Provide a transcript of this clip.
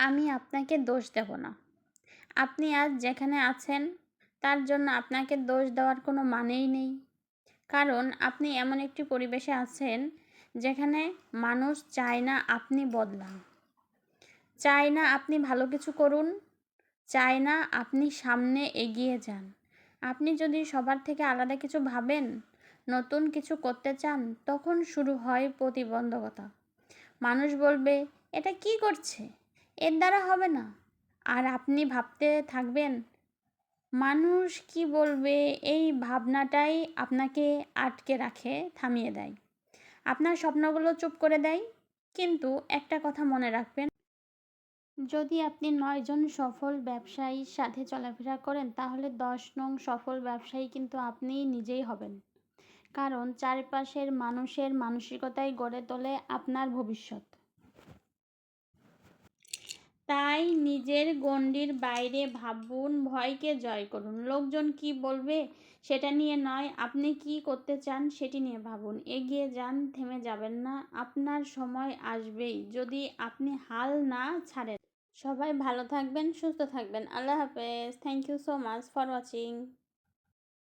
আমি আপনাকে দোষ দেব না। আপনি আজ যেখানে আছেন, তার জন্য আপনাকে দোষ দেওয়ার কোনো মানেই নেই। কারণ আপনি এমন একটি পরিবেশে আছেন, যেখানে মানুষ চায় না আপনি বদলান। চায় না আপনি ভালো কিছু করুন, চায় না আপনি সামনে এগিয়ে যান। আপনি যদি সবার থেকে আলাদা কিছু ভাবেন, নতুন কিছু করতে চান, তখন শুরু হয় প্রতিবন্ধকতা। মানুষ বলবে, এটা কি করছে? এর দ্বারা হবে না। আর আপনি ভাবতে থাকবেন, মানুষ কি বলবে, এই ভাবনাটাই আপনাকে আটকে রাখে, থামিয়ে দেয়। আপনার স্বপ্নগুলো চুপ করে দেয়, কিন্তু একটা কথা মনে রাখবেন, যদি আপনি নয়জন সফল ব্যবসায়ীর সাথে চলাফেরা করেন, তাহলে দশ নং সফল ব্যবসায়ী কিন্তু আপনি নিজেই হবেন। কারণ চারপাশের মানুষের মানসিকতাই গড়ে তোলে আপনার ভবিষ্যৎ। তাই নিজের গণ্ডির বাইরে ভাবুন, ভয়কে জয় করুন। লোকজন কি বলবে সেটা নিয়ে নয়, আপনি কি করতে চান সেটি নিয়ে ভাবুন। এগিয়ে যান, থেমে যাবেন না, আপনার সময় আসবেই, যদি আপনি হাল না ছাড়েন। সবাই ভালো থাকবেন, সুস্থ থাকবেন। আল্লাহ হাফেজ। Thank you so much for watching